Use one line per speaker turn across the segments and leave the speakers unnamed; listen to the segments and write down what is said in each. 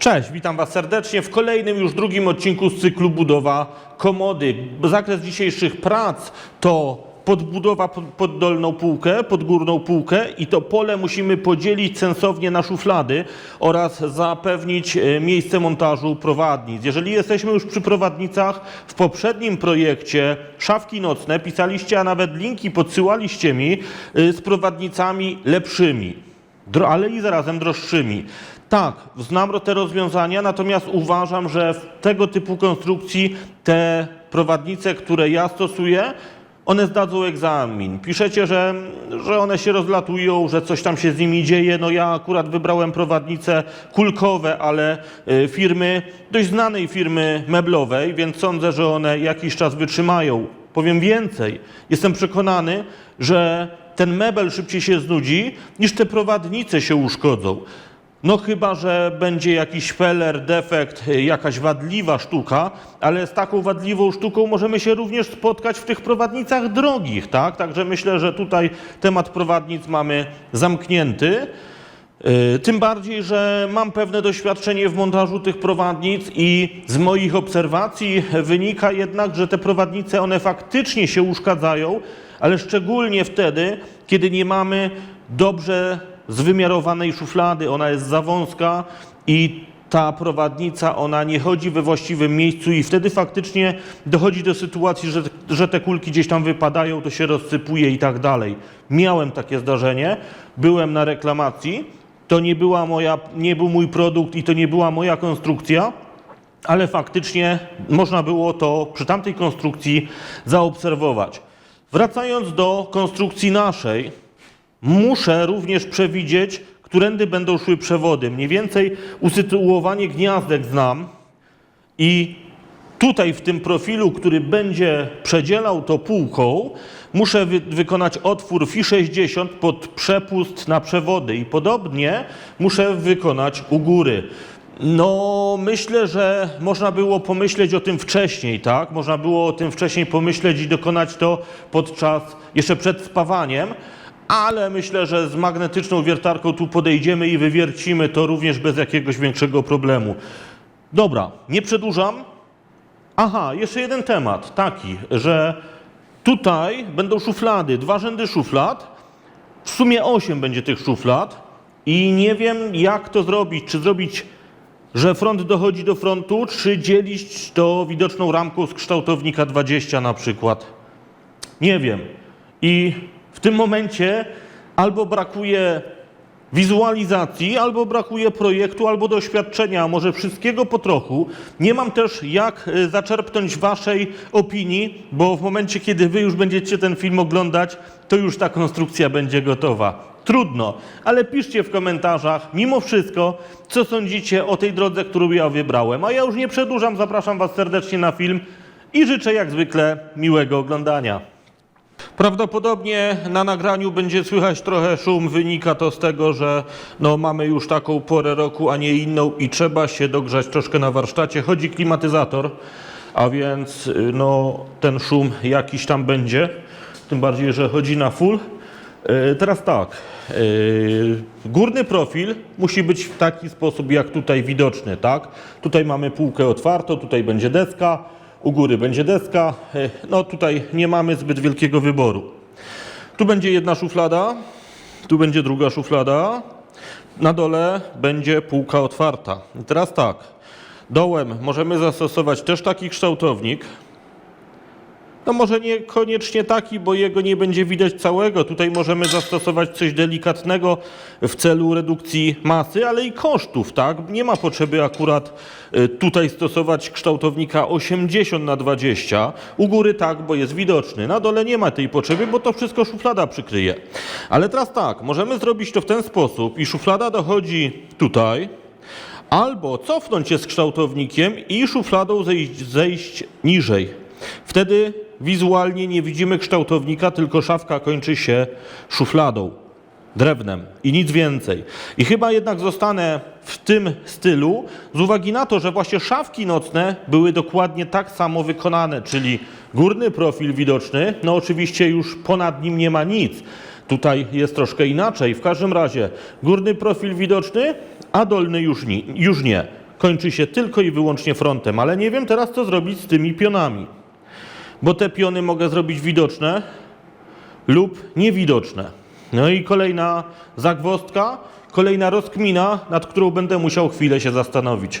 Cześć, witam Was serdecznie w kolejnym już drugim odcinku z cyklu Budowa Komody. Zakres dzisiejszych prac to podbudowa pod, dolną półkę, pod górną półkę i to pole musimy podzielić sensownie na szuflady oraz zapewnić e, miejsce montażu prowadnic. Jeżeli jesteśmy już przy prowadnicach, w poprzednim projekcie szafki nocne pisaliście, a nawet linki podsyłaliście mi e, z prowadnicami lepszymi ale i zarazem droższymi. Tak, znam te rozwiązania, natomiast uważam, że w tego typu konstrukcji te prowadnice, które ja stosuję, one zdadzą egzamin. Piszecie, że, że one się rozlatują, że coś tam się z nimi dzieje. No ja akurat wybrałem prowadnice kulkowe, ale y, firmy, dość znanej firmy meblowej, więc sądzę, że one jakiś czas wytrzymają. Powiem więcej, jestem przekonany, że ten mebel szybciej się znudzi, niż te prowadnice się uszkodzą. No chyba, że będzie jakiś feller, defekt, jakaś wadliwa sztuka, ale z taką wadliwą sztuką możemy się również spotkać w tych prowadnicach drogich, tak? Także myślę, że tutaj temat prowadnic mamy zamknięty. Y, Tym bardziej, że mam pewne doświadczenie w montażu tych prowadnic i z moich obserwacji wynika jednak, że te prowadnice one faktycznie się uszkadzają, ale szczególnie wtedy, kiedy nie mamy dobrze zwymiarowanej szuflady, ona jest za wąska i ta prowadnica, ona nie chodzi we właściwym miejscu i wtedy faktycznie dochodzi do sytuacji, że, że te kulki gdzieś tam wypadają, to się rozsypuje i tak dalej. Miałem takie zdarzenie, byłem na reklamacji, to nie, była moja, nie był mój produkt i to nie była moja konstrukcja, ale faktycznie można było to przy tamtej konstrukcji zaobserwować. Wracając do konstrukcji naszej, muszę również przewidzieć, którędy będą szły przewody. Mniej więcej usytuowanie gniazdek znam i tutaj w tym profilu, który będzie przedzielał to półką, muszę wy wykonać otwór Fi 60 pod przepust na przewody i podobnie muszę wykonać u góry. No, myślę, że można było pomyśleć o tym wcześniej, tak? Można było o tym wcześniej pomyśleć i dokonać to podczas, jeszcze przed spawaniem, ale myślę, że z magnetyczną wiertarką tu podejdziemy i wywiercimy to również bez jakiegoś większego problemu. Dobra, nie przedłużam. Aha, jeszcze jeden temat, taki, że tutaj będą szuflady, dwa rzędy szuflad. W sumie osiem będzie tych szuflad i nie wiem jak to zrobić. Czy zrobić, że front dochodzi do frontu, czy dzielić to widoczną ramką z kształtownika 20 na przykład. Nie wiem. I w tym momencie albo brakuje wizualizacji, albo brakuje projektu, albo doświadczenia, a może wszystkiego po trochu. Nie mam też jak y, zaczerpnąć waszej opinii, bo w momencie, kiedy wy już będziecie ten film oglądać, to już ta konstrukcja będzie gotowa. Trudno, ale piszcie w komentarzach, mimo wszystko, co sądzicie o tej drodze, którą ja wybrałem. A ja już nie przedłużam, zapraszam was serdecznie na film i życzę jak zwykle miłego oglądania. Prawdopodobnie na nagraniu będzie słychać trochę szum. Wynika to z tego, że no, mamy już taką porę roku, a nie inną i trzeba się dogrzać troszkę na warsztacie. Chodzi klimatyzator, a więc no, ten szum jakiś tam będzie. Tym bardziej, że chodzi na full. Y, Teraz tak. y, Górny profil musi być w taki sposób, jak tutaj widoczny, tak? Tutaj mamy półkę otwartą, tutaj będzie deska, u góry będzie deska. Y, No tutaj nie mamy zbyt wielkiego wyboru. Tu będzie jedna szuflada, tu będzie druga szuflada, na dole będzie półka otwarta. I teraz tak, dołem możemy zastosować też taki kształtownik, no może niekoniecznie taki, bo jego nie będzie widać całego. Tutaj możemy zastosować coś delikatnego w celu redukcji masy, ale i kosztów, tak? Nie ma potrzeby akurat y, tutaj stosować kształtownika 80 na 20. U góry tak, bo jest widoczny. Na dole nie ma tej potrzeby, bo to wszystko szuflada przykryje. Ale teraz tak, możemy zrobić to w ten sposób i szuflada dochodzi tutaj, albo cofnąć się z kształtownikiem i szufladą zejść, zejść niżej. Wtedy wizualnie nie widzimy kształtownika, tylko szafka kończy się szufladą, drewnem i nic więcej. I chyba jednak zostanę w tym stylu z uwagi na to, że właśnie szafki nocne były dokładnie tak samo wykonane, czyli górny profil widoczny, no oczywiście już ponad nim nie ma nic. Tutaj jest troszkę inaczej. W każdym razie górny profil widoczny, a dolny już nie. Już nie. kończy się tylko i wyłącznie frontem, ale nie wiem teraz, co zrobić z tymi pionami. Bo te piony mogę zrobić widoczne lub niewidoczne. No i kolejna zagwozdka, kolejna rozkmina, nad którą będę musiał chwilę się zastanowić.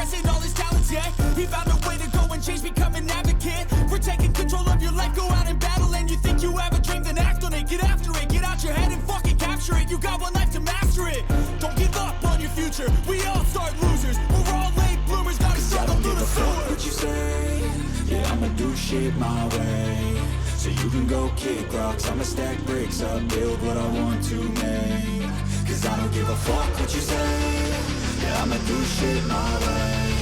Suppressing all his talents, yeah. He found a way to go and change, become an advocate. For taking control of your life, go out and battle. And you think you have a dream, then act on it. Get after it, get out your head and fucking capture it. You got one life to master it. Don't give up on your future. We all start losers. We're all late bloomers, gotta
I
struggle
don't
through
give
the
a fuck
sewer.
what you say. Yeah, I'ma do shit my way. So you can go kick rocks. I'ma stack bricks up, build what I want to make. Cause I don't give a fuck what you say. I'ma do shit my way.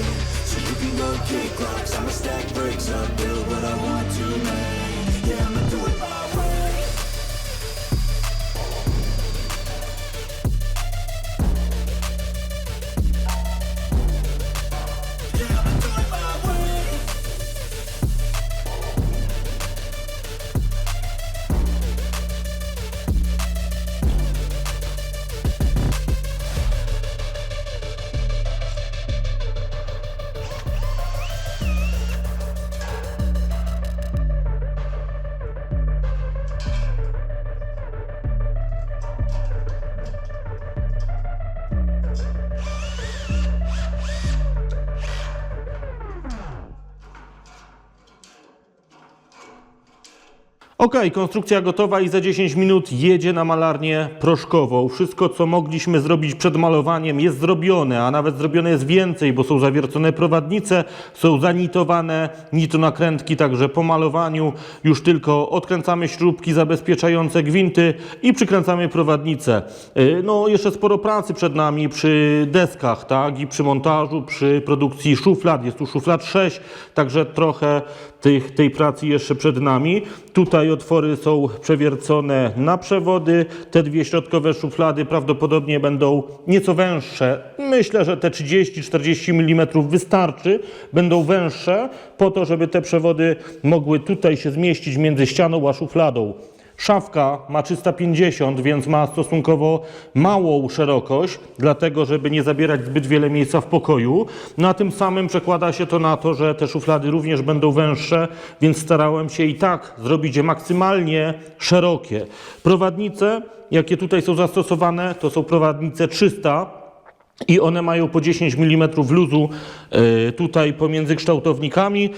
So you can go kick rocks. I'ma stack bricks up, build what I want to make. Yeah, I'ma do it
Okej, konstrukcja gotowa i za 10 minut jedzie na malarnię proszkową. Wszystko, co mogliśmy zrobić przed malowaniem, jest zrobione, a nawet zrobione jest więcej, bo są zawiercone prowadnice, są zanitowane nitonakrętki, także po malowaniu już tylko odkręcamy śrubki zabezpieczające gwinty i przykręcamy prowadnicę. Yy, No, jeszcze sporo pracy przed nami przy deskach, tak, i przy montażu, przy produkcji szuflad. Jest tu szuflad 6, także trochę tych, tej pracy jeszcze przed nami. Tutaj otwory są przewiercone na przewody. Te dwie środkowe szuflady prawdopodobnie będą nieco węższe. Myślę, że te 30-40 mm wystarczy. Będą węższe po to, żeby te przewody mogły tutaj się zmieścić między ścianą a szufladą. Szafka ma 350, więc ma stosunkowo małą szerokość, dlatego żeby nie zabierać zbyt wiele miejsca w pokoju. No tym samym przekłada się to na to, że te szuflady również będą węższe, więc starałem się i tak zrobić je maksymalnie szerokie. Prowadnice, jakie tutaj są zastosowane, to są prowadnice 300 i one mają po 10 mm luzu e, tutaj pomiędzy kształtownikami,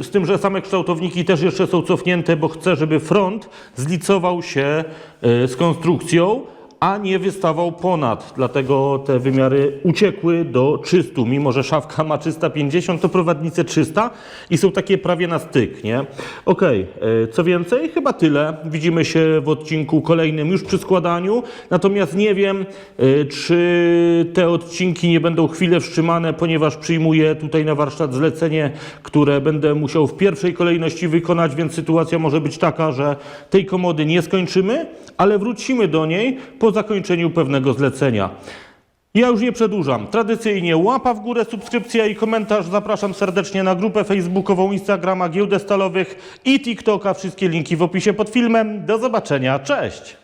z tym, że same kształtowniki też jeszcze są cofnięte, bo chcę, żeby front zlicował się e, z konstrukcją, a nie wystawał ponad. Dlatego te wymiary uciekły do 300. Mimo, że szafka ma 350, to prowadnice 300 i są takie prawie na styk, nie? Okej, e, co więcej, chyba tyle. Widzimy się w odcinku kolejnym już przy składaniu. Natomiast nie wiem, e, czy te odcinki nie będą chwilę wstrzymane, ponieważ przyjmuję tutaj na warsztat zlecenie, które będę musiał w pierwszej kolejności wykonać, więc sytuacja może być taka, że tej komody nie skończymy, ale wrócimy do niej po zakończeniu pewnego zlecenia. Ja już nie przedłużam. Tradycyjnie łapa w górę, subskrypcja i komentarz. Zapraszam serdecznie na grupę facebookową, Instagrama, Giełdę Stalowych i TikToka. Wszystkie linki w opisie pod filmem. Do zobaczenia. Cześć!